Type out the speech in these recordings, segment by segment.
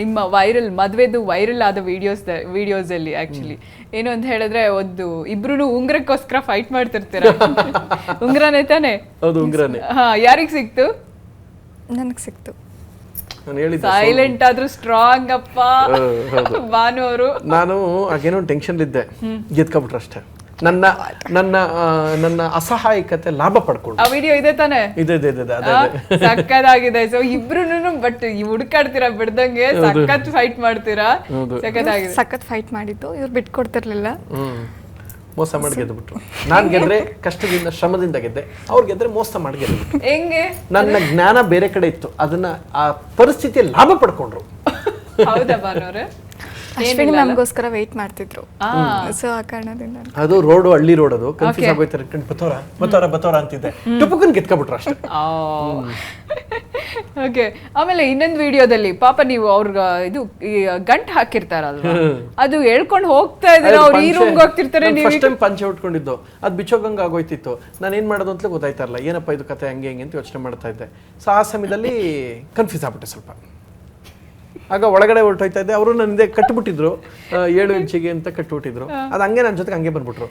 ನಿಮ್ಮ ವೈರಲ್ ಮದುವೆದು ವೈರಲ್ ಆದ ವಿಡಿಯೋಸ್ ವಿಡಿಯೋಸ್ ಅಲ್ಲಿ ಆಕ್ಚುಲಿ ಏನು ಅಂತ ಹೇಳಿದ್ರೆ ಒಂದು ಇಬ್ರು ಉಂಗ್ರಕ್ಕೋಸ್ಕರ ಫೈಟ್ ಮಾಡ್ತಿರ್ತೀರ? ಉಂಗ್ರನೇ ತಾನೆ? ಹೌದು ಉಂಗ್ರನೇ. ಹಾ ಯಾರಿಗೆ ಸಿಕ್ತು? ನನಗೆ ಸಿಕ್ತು. ಸೈಲೆಂಟ್ ಆದ್ರೂ ಸ್ಟ್ರಾಂಗ್ ಅಪ್ಪ. ಭಾನು ಅವರು. ನಾನು ಆಗೇನೋ ಟೆನ್ಷನ್ ಇದ್ದೆ ಗೆದ್ಕೊಬಿಟ್ರು ಅಷ್ಟೇ. ನನ್ನ ನನ್ನ ನನ್ನ ಅಸಹಾಯಕತೆ ಲಾಭ ಪಡ್ಕೊಂಡು. ಆ ವಿಡಿಯೋ ಇದೆ ತಾನೆ? ಇದೆ ಇದೆ ಇದೆ ಅದೇ ಸಕ್ಕತ್ತಾಗಿದೆ ಸೊ ಇಬ್ರು ಬಟ್ ಹುಡುಕಾಡ್ತೀರಾ ಬಿಡ್ದಂಗೆ ಸಖತ್ ಫೈಟ್ ಮಾಡ್ತೀರಾ? ಸಖತ್ತಾಗಿದೆ. ಸಖತ್ ಫೈಟ್ ಮಾಡಿದ್ದು. ಇವ್ರು ಬಿಟ್ಕೊಡ್ತಿರ್ಲಿಲ್ಲ. ಮೋಸ ಮಾಡಿ ಗೆದ್ಬಿಟ್ರು. ನಾನ್ ಗೆದ್ರೆ ಕಷ್ಟದಿಂದ ಶ್ರಮದಿಂದ ಗೆದ್ದೆ. ಅವ್ರು ಗೆದ್ರೆ ಮೋಸ ಮಾಡಿ ಗೆದ್ದು. ಹೆಂಗೆ? ನನ್ನ ಜ್ಞಾನ ಬೇರೆ ಕಡೆ ಇತ್ತು. ಅದನ್ನ ಆ ಪರಿಸ್ಥಿತಿ ಲಾಭ ಪಡ್ಕೊಂಡ್ರು. ಹೌದಾ ಅಶ್ವಿನಿ ಮ್ಯಾಮ್ಗೋಸ್ಕರ ವೆಯ್ಟ್ ಮಾಡ್ತಿದ್ರು. ಸೊ ಆ ಕಾರಣದಿಂದ. ಅದು ರೋಡ್ ಹಳ್ಳಿ ರೋಡ್ ಅದು. ಕನ್ಫ್ಯೂಸ್ ಆಗೋಯ್ತಾರೆ ಇಟ್ಕೊಂಡು ಬತ್ತೋರ? ಬತ್ತೋರ ಬತ್ತೋರ ಅಂತಿದ್ದೆ. ಟುಪುಕನ್ ಕಿತ್ಕೊಬಿಟ್ರು ಅಷ್ಟೇ. ಓಕೆ ಆಮೇಲೆ ಇನ್ನೊಂದು ವಿಡಿಯೋದಲ್ಲಿ ಪಾಪ ನೀವು ಅವ್ರ ಇದು ಗಂಟ್ ಹಾಕಿರ್ತಾರಲ್ವಾ? ಅದು ಹೇಳ್ಕೊಂಡು ಹೋಗ್ತಾ ಇದ್ರೆ ಅವ್ರು ಈ ರೂಮ್ಗೆ ಹೋಗ್ತಿರ್ತಾರೆ ನೀವು. ಫಸ್ಟ್ ಟೈಮ್ ಪಂಚೆ ಉಟ್ಕೊಂಡಿದ್ದು ಅದು ಬಿಚ್ಚೋಗಂಗೆ ಆಗೋಯ್ತಿತ್ತು. ನಾನು ಏನ್ ಮಾಡೋದು ಅಂತಲೇ ಗೊತ್ತಾಯ್ತಾ ಇರಲ್ಲ ಏನಪ್ಪ ಇದು ಕತೆ ಹಂಗೆ ಹಂಗೆ ಅಂತ ಯೋಚನೆ ಮಾಡ್ತಾ ಇದ್ದೆ. ಸೊ ಆ ಸಮಯದಲ್ಲಿ ಕನ್ಫ್ಯೂಸ್ ಆಗ್ಬಿಟ್ಟೆ ಸ್ವಲ್ಪ. ಆಗ ಒಳಗಡೆ ಹೊರಟೋಯ್ತಾ ಇದ್ದೆ. ಅವರು ನನ್ನ ಹಿಂದೆ ಕಟ್ಬಿಟ್ಟಿದ್ರು ಏಳು ಇಂಚಿಗೆ ಅಂತ ಕಟ್ಬಿಟ್ಟಿದ್ರು. ಅದು ಹಂಗೆ ನನ್ನ ಜೊತೆಗೆ ಹಂಗೆ ಬಂದ್ಬಿಟ್ರು.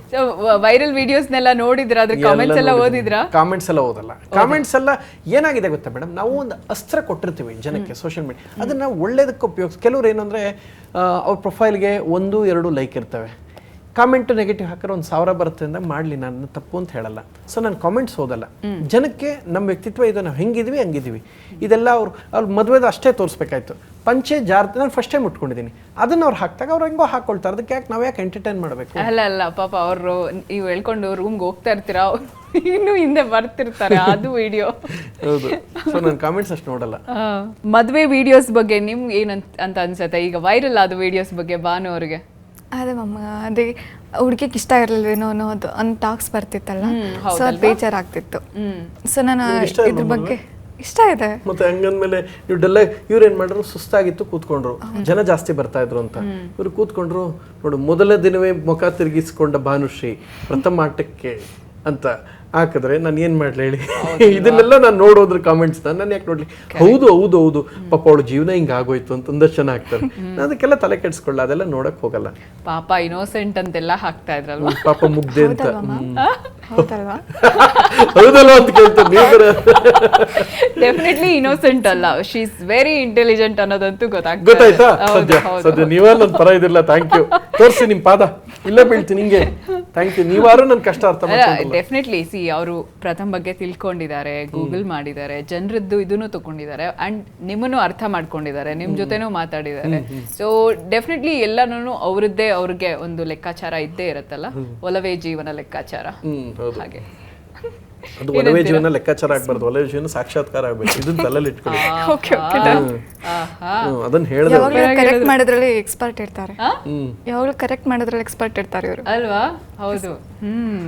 ವೈರಲ್ ವಿಡಿಯೋಸ್ನೆಲ್ಲ ನೋಡಿದ್ರ? ಅದ್ರ ಕಾಮೆಂಟ್ಸ್ ಎಲ್ಲ ಓದಿದ್ರ? ಕಾಮೆಂಟ್ಸ್ ಎಲ್ಲ ಓದಲ್ಲ. ಕಾಮೆಂಟ್ಸ್ ಎಲ್ಲ ಏನಾಗಿದೆ ಗೊತ್ತಾ ಮೇಡಮ್? ನಾವು ಒಂದು ಅಸ್ತ್ರ ಕೊಟ್ಟಿರ್ತೀವಿ ಜನಕ್ಕೆ ಸೋಷಿಯಲ್ ಮೀಡಿಯಾ ಅದನ್ನ ಒಳ್ಳೇದಕ್ಕೆ ಉಪಯೋಗಿಸ್ ಕೆಲವ್ರು ಏನಂದ್ರೆ ಅವ್ರ ಪ್ರೊಫೈಲ್ಗೆ ಒಂದು ಎರಡು ಲೈಕ್ ಇರ್ತವೆ. ಕಾಮೆಂಟ್ ನೆಗೆಟಿವ್ ಹಾಕಿದ್ರೆ ಒಂದು ಸಾವಿರ ಬರುತ್ತೆ ಅಂದ್ರೆ ಮಾಡಲಿ ನಾನು ತಪ್ಪು ಅಂತ ಹೇಳಲ್ಲ. ಸೊ ನಾನು ಕಾಮೆಂಟ್ಸ್ ಓದಲ್ಲ. ಜನಕ್ಕೆ ನಮ್ಮ ವ್ಯಕ್ತಿತ್ವ ಇದು ನಾವು ಹೆಂಗಿದ್ವಿ ಹಂಗಿದ್ವಿ ಇದೆಲ್ಲ ಅವ್ರು ಅವ್ರು ಮದುವೆದು ಅಷ್ಟೇ ತೋರಿಸ್ಬೇಕಾಯ್ತು. ಪಂಚೆ ಜಾರ್ ನಾನು ಫಸ್ಟ್ ಟೈಮ್ ಉಟ್ಕೊಂಡಿದ್ದೀನಿ. ಅದನ್ನ ಅವ್ರು ಹಾಕಿದಾಗ ಅವ್ರು ಹೆಂಗೋ ಹಾಕೊಳ್ತಾರೆ. ಅದಕ್ಕೆ ಯಾಕೆ ನಾವು ಯಾಕೆ ಎಂಟರ್ಟೈನ್ ಮಾಡಬೇಕು? ಅಲ್ಲ ಅಲ್ಲ ಪಾಪ ಅವರು ನೀವು ಹೇಳ್ಕೊಂಡು ರೂಮ್ಗೆ ಹೋಗ್ತಾ ಇರ್ತೀರಾ? ಇನ್ನು ಹಿಂದೆ ಬರ್ತಿರ್ತಾರೆ ಅದು ವಿಡಿಯೋ ಹೌದು. ಸೊ ನಾನು ಕಾಮೆಂಟ್ಸ್ ಅಷ್ಟು ನೋಡಲ್ಲ. ಮದುವೆ ವಿಡಿಯೋಸ್ ಬಗ್ಗೆ ನಿಮ್ಗೆ ಏನಂತ ಅಂತ ಅನ್ಸುತ್ತೆ? ಈಗ ವೈರಲ್ ಆದ ವಿಡಿಯೋಸ್ ಬಗ್ಗೆ ಭಾನು ಅವ್ರಿಗೆ. ಅದೇ ಮಮ್ಮ ಅದೇ ಹುಡುಗಿಗೆ ಇಷ್ಟ ಇರಲಿಲ್ವೇನೋ ಅನ್ನೋದು ಒಂದು ಟಾಕ್ಸ್ ಬರ್ತಿತ್ತಲ್ಲ? ಸೊ ಅದು ಬೇಜಾರಾಗ್ತಿತ್ತು. ಸೊ ನಾನು ಇದ್ರ ಬಗ್ಗೆ ಇಷ್ಟ ಇದೆ. ಮತ್ತೆ ಹಂಗಂದ್ಮೇಲೆ ನೀವು ಡಲ್ಲ ಇವ್ರು ಏನ್ ಮಾಡಿದ್ರು ಸುಸ್ತಾಗಿತ್ತು ಕೂತ್ಕೊಂಡ್ರು. ಜನ ಜಾಸ್ತಿ ಬರ್ತಾ ಇದ್ರು ಅಂತ. ಇವ್ರು ಕೂತ್ಕೊಂಡ್ರು ನೋಡು ಮೊದಲ ದಿನವೇ ಮುಖ ತಿರುಗಿಸಿಕೊಂಡ ಭಾನುಶ್ರೀ ಪ್ರಥಮ ಆಟಕ್ಕೆ ಅಂತ. ಹಾಕಿದ್ರೆ ನಾನು ಏನು ಮಾಡಲಿ ಹೇಳಿ? ಇದನ್ನೆಲ್ಲ ನಾನು ನೋಡೋದ್ರ ಕಾಮೆಂಟ್ಸ್ ನಾನು ಯಾಕೆ ನೋಡಲಿ? ಹೌದು ಹೌದು ಹೌದು. ಪಾಪ ಅವಳು ಜೀವನ ಹಿಂಗೆ ಆಗೋಯ್ತು ಅಂತ ಒಂದಷ್ಟು ಜನ ಹಾಕ್ತಾರೆ. ಅದಕ್ಕೆಲ್ಲ ತಲೆ ಕೆಡಿಸ್ಕೊಳ್ಳ ಅದೆಲ್ಲ ನೋಡಕ್ ಹೋಗಲ್ಲ. ಪಾಪ ಇನೋಸೆಂಟ್ ಅಂತೆಲ್ಲ ಹಾಕ್ತಾ ಇದ್ರಲ್ವ? ಪಾಪ ಮುಗ್ದೆ ಅಂತ. ಹೌದಲ್ವಾ ಹೌದಲ್ವಾ? ಅಂತ ಕೇಳ್ತಾರೆ ಡೆಫಿನೆಟ್ಲಿ ಇನೋಸೆಂಟ್ ಅಲ್ಲ. ಶಿ ಇಸ್ ವೆರಿ ಇಂಟೆಲಿಜೆಂಟ್ ಅನ್ನೋದಂತೂ ಗೊತ್ತಾಗ್ತದೆ ಗೊತ್ತಾಯ್ತಾ? ಸದ್ಯ. ಸದ್ಯ ನೀವೇ ನನ್ನ ಪರ ಇದಿಲ್ಲ ಥ್ಯಾಂಕ್ ಯು ತೋರಿಸಿ ನಿಮ್ ಪಾದ. ಇಲ್ಲೇ ಬೀಳ್ತೀನಿ ಹಿಂಗೆ ಥ್ಯಾಂಕ್ ಯು ನೀವಾರು ನನ್ನ ಕಷ್ಟ ಅರ್ಥ ಮಾಡ್ಕೊಂಡು ಡೆಫಿನೆಟ್ಲಿ ಸಿ ಅವರು ಪ್ರಥಮ ಬಗ್ಗೆ ತಿಳ್ಕೊಂಡಿದ್ದಾರೆ ಗೂಗಲ್ ಮಾಡಿದ್ದಾರೆ ಜನರದ್ದು ಇದನ್ನು ತಗೊಂಡಿದ್ದಾರೆ ಅಂಡ್ ನಿಮ್ಮನ್ನು ಅರ್ಥ ಮಾಡ್ಕೊಂಡಿದ್ದಾರೆ ನಿಮ್ ಜೊತೆನೂ ಮಾತಾಡಿದ್ದಾರೆ. ಸೊ ಡೆಫಿನೆಟ್ಲಿ ಎಲ್ಲಾನು ಅವರದ್ದೇ ಅವ್ರಿಗೆ ಒಂದು ಲೆಕ್ಕಾಚಾರ ಇದ್ದೇ ಇರತ್ತಲ್ಲ ಒಲವೇ ಜೀವನ ಲೆಕ್ಕಾಚಾರ. ಹಾಗೆ. ಅದು ಒಲವೇ ಜೀವನ ಲೆಕ್ಕಾಚಾರ ಆಗ್ಬಾರ್ದು ಒಲವೇ ಜೀವನ ಸಾಕ್ಷಾತ್ಕಾರ ಆಗ್ಬೇಕು ಇದನ್ನ ತಲೆಯಲ್ಲಿ ಇಟ್ಕೊಳ್ಳಿ. ಓಕೆ ಓಕೆ ಆಹಾ. ಅದನ್ನ ಹೇಳಿದ್ರೆ ಯಾವಾಗಲೂ ಕರೆಕ್ಟ್ ಮಾಡೋದ್ರಲ್ಲಿ ಎಕ್ಸ್ಪರ್ಟ್ ಇರ್ತಾರೆ? ಯಾವಾಗಲೂ ಕರೆಕ್ಟ್ ಮಾಡೋದ್ರಲ್ಲಿ ಎಕ್ಸ್ಪರ್ಟ್ ಇರ್ತಾರೆ ಇವರು. ಅಲ್ವಾ? ಹೌದು. ಹ್ಮ್.